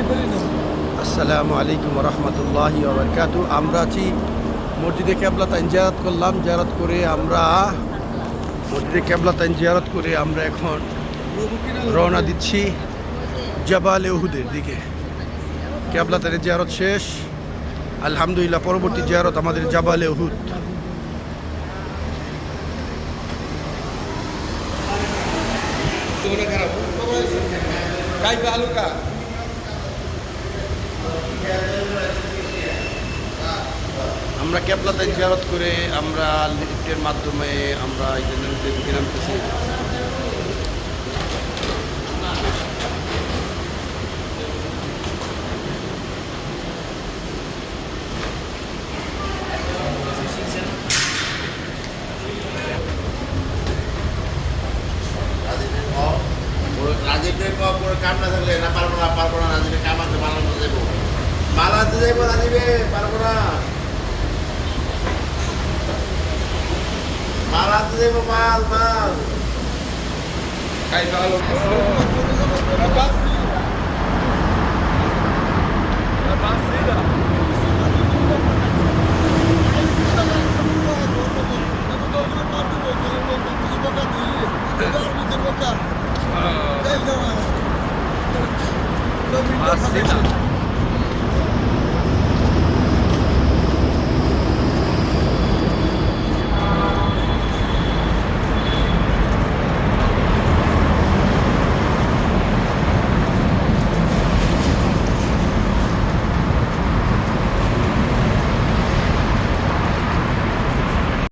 আসসালামু আলাইকুম রহমতুল্লাহ বরকাত আমরা আছি মসজিদে ক্যাবলা তাইন জিয়ারত করলাম জিয়ারত করে আমরা মসজিদে ক্যাবলা তাইন জিয়ারত করে আমরা এখন রওনা দিচ্ছি জবাল এহুদের দিকে। ক্যাবলা তাইনের জিয়ারত শেষ। আলহামদুলিল্লাহ পরবর্তী জিয়ারত আমাদের জবাল এহুদ কাইফা আলুকা আমরা তাইন জিয়ারত করে আমরা লিফটের মাধ্যমে আমরা এখানে দিকে নামতেছি। কাম থাকলে না পারব না পারব না, রাজীবের কাম আছে মাল আনতে যাব মাল আনতে যাব রাজীবে, পারব না। fazemos mal, mal. Cavalo. é vacina. é vacina. Vacina.